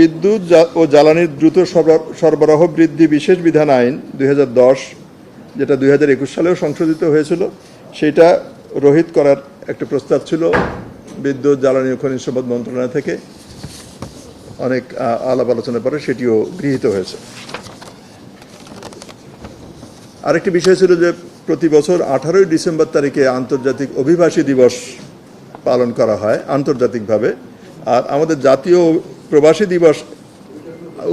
বিদ্যুৎ ও জ্বালানির দ্রুত সরবরাহ বৃদ্ধি বিশেষ বিধান আইন দুই হাজার দশ, যেটা দুই হাজার একুশ সালেও সংশোধিত হয়েছিল, সেটা রহিত করার একটা প্রস্তাব ছিল বিদ্যুৎ, জ্বালানি ও খনিজ সম্পদ মন্ত্রণালয় থেকে। অনেক আলাপ আলোচনার পরে সেটিও গৃহীত হয়েছে। আরেকটি বিষয় ছিল যে প্রতি বছর আঠারোই ডিসেম্বর তারিখে আন্তর্জাতিক অভিবাসী দিবস পালন করা হয় আন্তর্জাতিকভাবে। আর আমাদের জাতীয় প্রবাসী দিবস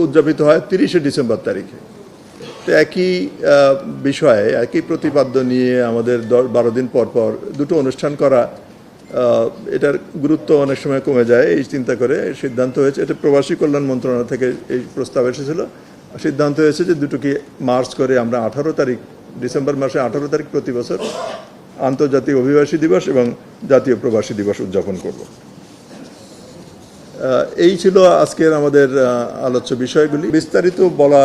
উদযাপিত হয় তিরিশে ডিসেম্বর তারিখে। তো একই বিষয়ে, একই প্রতিপাদ্য নিয়ে আমাদের বারো দিন পর পর দুটো অনুষ্ঠান করা এটার গুরুত্ব অনেক সময় কমে যায়, এই চিন্তা করে সিদ্ধান্ত হয়েছে, এটা প্রবাসী কল্যাণ মন্ত্রণালয় থেকে এই প্রস্তাব এসেছিল। সিদ্ধান্ত হয়েছে যে দুটোকে মার্চ করে আমরা আঠারো তারিখ, ডিসেম্বর মাসে আঠারো তারিখ প্রতি বছর আন্তর্জাতিক অভিবাসী দিবস এবং জাতীয় প্রবাসী দিবস উদযাপন করব। এই ছিল আজকের আমাদের আলোচ্য বিষয়গুলি। বিস্তারিত বলা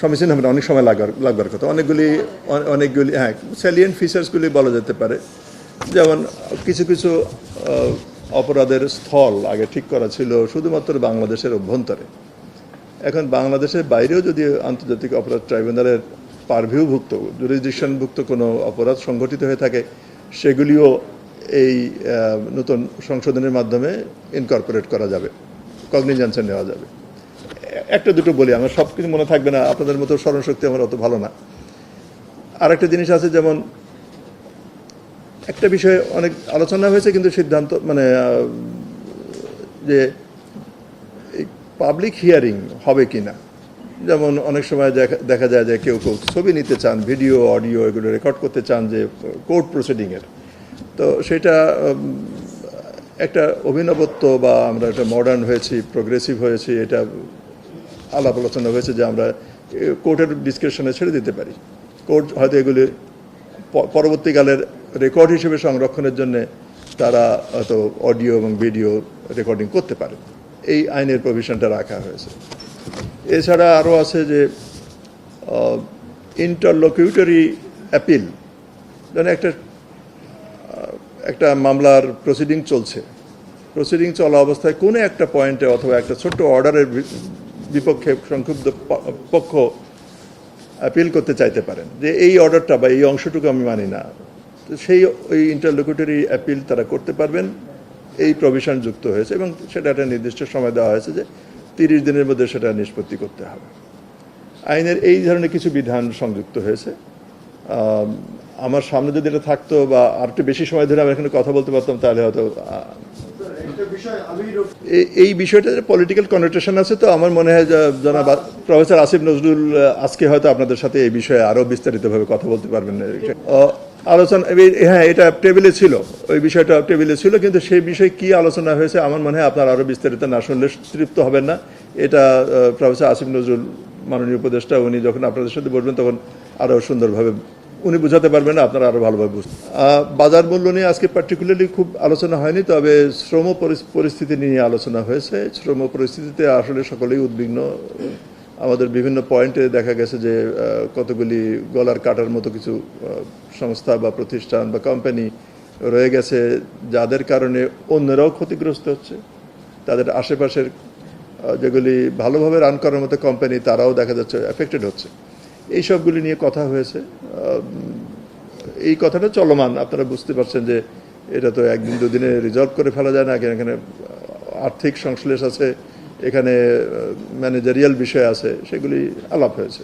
সমীচীন হবে অনেক সময় লাগার লাগবার কথা। অনেকগুলি অনেকগুলি হ্যাঁ স্যালিয়েন্ট ফিচার্সগুলি বলা যেতে পারে। যেমন কিছু কিছু অপরাধের স্থল আগে ঠিক করা ছিল শুধুমাত্র বাংলাদেশের অভ্যন্তরে। এখন বাংলাদেশের বাইরেও যদি আন্তর্জাতিক অপরাধ ট্রাইব্যুনালের পারভিউভুক্ত জুরিসডিকশনভুক্ত কোনো অপরাধ সংঘটিত হয়ে থাকে, সেগুলিও এই নতুন সংশোধনের মাধ্যমে ইনকর্পোরেট করা যাবে কগনিজেন্সে নেওয়া যাবে। একটা দুটো বলি, আমার সব কিছু মনে থাকবে না, আপনাদের মতো স্মরণশক্তি আমার অত ভালো না। আর একটা জিনিস আছে যেমন, একটা বিষয়ে অনেক আলোচনা হয়েছে, কিন্তু সিদ্ধান্ত মানে যে পাবলিক হিয়ারিং হবে কি না যেমন অনেক সময় দেখা যায় যে কেউ কেউ ছবি নিতে চান ভিডিও অডিও এগুলো রেকর্ড করতে চান যে কোর্ট প্রসিডিংয়ের তো সেটা একটা অভিনবত্ব বা আমরা একটা মডার্ন হয়েছি প্রোগ্রেসিভ হয়েছি, এটা আলাপ আলোচনা হয়েছে যে আমরা কোর্টের ডিসক্রিপশনে ছেড়ে দিতে পারি। কোর্ট হয়তো এগুলি পরবর্তীকালের রেকর্ড হিসেবে সংরক্ষণের জন্য তারা হয়তো অডিও এবং ভিডিও রেকর্ডিং করতে পারে। এই আইনের প্রভিশনটা রাখা হয়েছে। এছাড়া আরও আছে যে ইন্টারলোকিউটরি অ্যাপিল যেন একটা একটা মামলার প্রসিডিং চলছে। প্রসিডিং চলা অবস্থায় কোনো একটা পয়েন্টে অথবা একটা ছোট্ট অর্ডারের বিপক্ষে সংক্ষুব্ধ পক্ষ অ্যাপিল করতে চাইতে পারেন। যে এই অর্ডারটা বা এই অংশটুকু আমি মানি না। তো সেই ওই ইন্টারলোকুটরি অ্যাপিল তারা করতে পারবেন। এই প্রভিশন যুক্ত হয়েছে এবং সেটা একটা নির্দিষ্ট সময় দেওয়া হয়েছে যে তিরিশ দিনের মধ্যে সেটা নিষ্পত্তি করতে হবে। আইনের এই ধরনের কিছু বিধান সংযুক্ত হয়েছে। আমার সামনে যদি এটা থাকতো বা আর একটু বেশি সময় ধরে আমি এখানে কথা বলতে পারতাম, তাহলে হয়তো এই- বিষয়টা পলিটিক্যাল কনোটেশন আছে তো আমার মনে হয় জনাব প্রফেসর আসিফ নজরুল আজকে হয়তো আপনাদের সাথে এই বিষয়ে আরও বিস্তারিতভাবে কথা বলতে পারবেন। আলোচনা হ্যাঁ এটা টেবিলে ছিল, ওই বিষয়টা টেবিলে ছিল, কিন্তু সেই বিষয়ে কি আলোচনা হয়েছে আমার মনে হয় আপনার আরও বিস্তারিত না শুনলে তৃপ্ত হবেন না। এটা প্রফেসর আসিফ নজরুল, মাননীয় উপদেষ্টা, উনি যখন আপনাদের সাথে বসবেন তখন আরও সুন্দরভাবে উনি বুঝাতে পারবেন আপনারা আরও ভালোভাবে বুঝতে বাজার মূল্য নিয়ে আজকে পার্টিকুলারলি খুব আলোচনা হয়নি, তবে শ্রম পরিস্থিতি নিয়ে আলোচনা হয়েছে। শ্রম পরিস্থিতিতে আসলে সকলেই উদ্বিগ্ন। আমাদের বিভিন্ন পয়েন্টে দেখা গেছে যে কতগুলি গলার কাটার মতো কিছু সংস্থা বা প্রতিষ্ঠান বা কোম্পানি রয়ে গেছে, যাদের কারণে অন্যরাও ক্ষতিগ্রস্ত হচ্ছে। তাদের আশেপাশের যেগুলি ভালোভাবে রান করার মতো কোম্পানি তারাও দেখা যাচ্ছে এফেক্টেড হচ্ছে। এই সবগুলি নিয়ে কথা হয়েছে। এই কথাটা চলমান। আপনারা বুঝতে পারছেন যে এটা তো একদিন দুদিনে রিজলভ করে ফেলা যায় না। এখানে আর্থিক সংশ্লেষ আছে, এখানে ম্যানেজারিয়াল বিষয় আছে, সেগুলি আলাপ হয়েছে।